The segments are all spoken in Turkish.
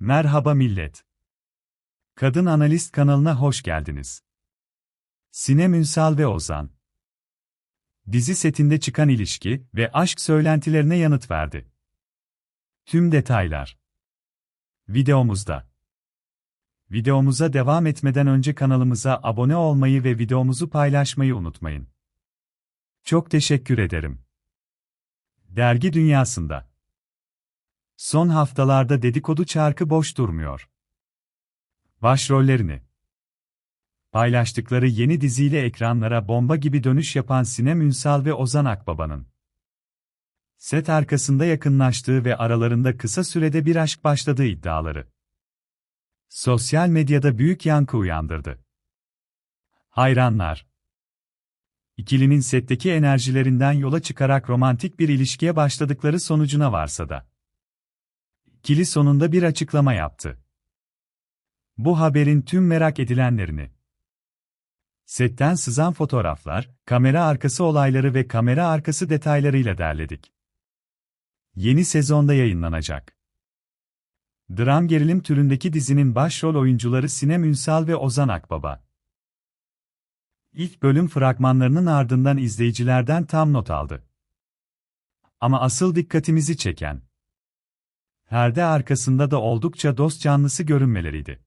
Merhaba millet. Kadın Analist kanalına hoş geldiniz. Sinem Ünsal ve Ozan. Dizi setinde çıkan ilişki ve aşk söylentilerine yanıt verdi. Tüm detaylar. Videomuzda. Videomuza devam etmeden önce kanalımıza abone olmayı ve videomuzu paylaşmayı unutmayın. Çok teşekkür ederim. Dergi dünyasında. Son haftalarda dedikodu çarkı boş durmuyor. Başrollerini. Paylaştıkları yeni diziyle ekranlara bomba gibi dönüş yapan Sinem Ünsal ve Ozan Akbaba'nın. Set arkasında yakınlaştığı ve aralarında kısa sürede bir aşk başladığı iddiaları. Sosyal medyada büyük yankı uyandırdı. Hayranlar. İkilinin setteki enerjilerinden yola çıkarak romantik bir ilişkiye başladıkları sonucuna varsa da ikili sonunda bir açıklama yaptı. Bu haberin tüm merak edilenlerini setten sızan fotoğraflar, kamera arkası olayları ve kamera arkası detaylarıyla derledik. Yeni sezonda yayınlanacak. Dram gerilim türündeki dizinin başrol oyuncuları Sinem Ünsal ve Ozan Akbaba. İlk bölüm fragmanlarının ardından izleyicilerden tam not aldı. Ama asıl dikkatimizi çeken perde arkasında da oldukça dost canlısı görünmeleriydi.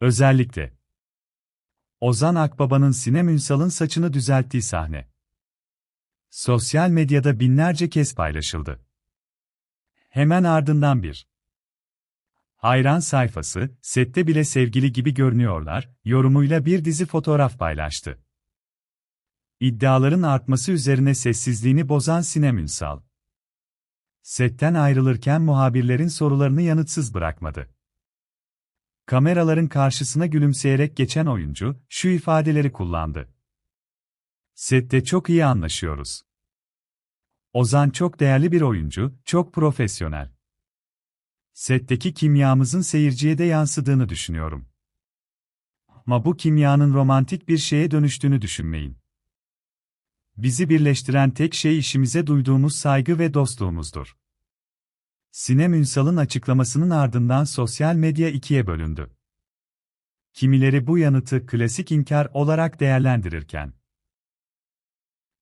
Özellikle Ozan Akbaba'nın Sinem Ünsal'ın saçını düzelttiği sahne. Sosyal medyada binlerce kez paylaşıldı. Hemen ardından bir hayran sayfası, sette bile sevgili gibi görünüyorlar, yorumuyla bir dizi fotoğraf paylaştı. İddiaların artması üzerine sessizliğini bozan Sinem Ünsal, setten ayrılırken muhabirlerin sorularını yanıtsız bırakmadı. Kameraların karşısına gülümseyerek geçen oyuncu, şu ifadeleri kullandı. Sette çok iyi anlaşıyoruz. Ozan çok değerli bir oyuncu, çok profesyonel. Setteki kimyamızın seyirciye de yansıdığını düşünüyorum. Ama bu kimyanın romantik bir şeye dönüştüğünü düşünmeyin. Bizi birleştiren tek şey işimize duyduğumuz saygı ve dostluğumuzdur. Sinem Ünsal'ın açıklamasının ardından sosyal medya ikiye bölündü. Kimileri bu yanıtı klasik inkar olarak değerlendirirken,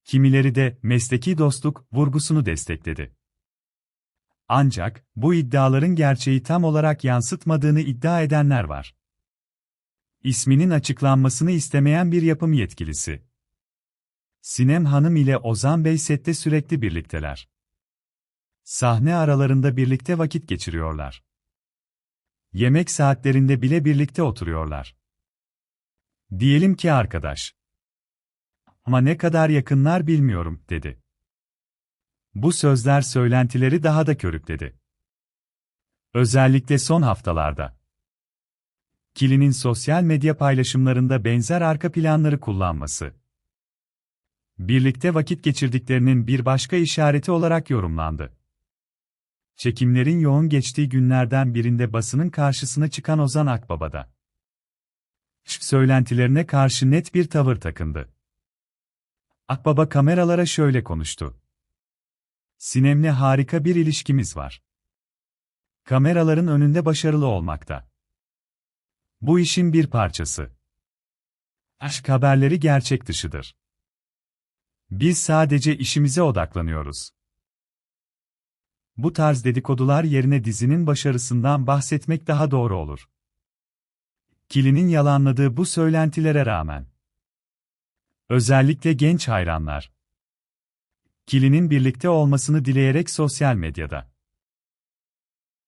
kimileri de mesleki dostluk vurgusunu destekledi. Ancak bu iddiaların gerçeği tam olarak yansıtmadığını iddia edenler var. İsminin açıklanmasını istemeyen bir yapım yetkilisi. Sinem Hanım ile Ozan Bey sette sürekli birlikteler. Sahne aralarında birlikte vakit geçiriyorlar. Yemek saatlerinde bile birlikte oturuyorlar. Diyelim ki arkadaş. Ama ne kadar yakınlar bilmiyorum, dedi. Bu sözler söylentileri daha da körükledi. Özellikle son haftalarda. Kili'nin sosyal medya paylaşımlarında benzer arka planları kullanması. Birlikte vakit geçirdiklerinin bir başka işareti olarak yorumlandı. Çekimlerin yoğun geçtiği günlerden birinde basının karşısına çıkan Ozan Akbaba'da. Söylentilerine karşı net bir tavır takındı. Akbaba kameralara şöyle konuştu. Sinem'le harika bir ilişkimiz var. Kameraların önünde başarılı olmakta. Bu işin bir parçası. Aşk haberleri gerçek dışıdır. Biz sadece işimize odaklanıyoruz. Bu tarz dedikodular yerine dizinin başarısından bahsetmek daha doğru olur. Kili'nin yalanladığı bu söylentilere rağmen. Özellikle genç hayranlar. Kili'nin birlikte olmasını dileyerek sosyal medyada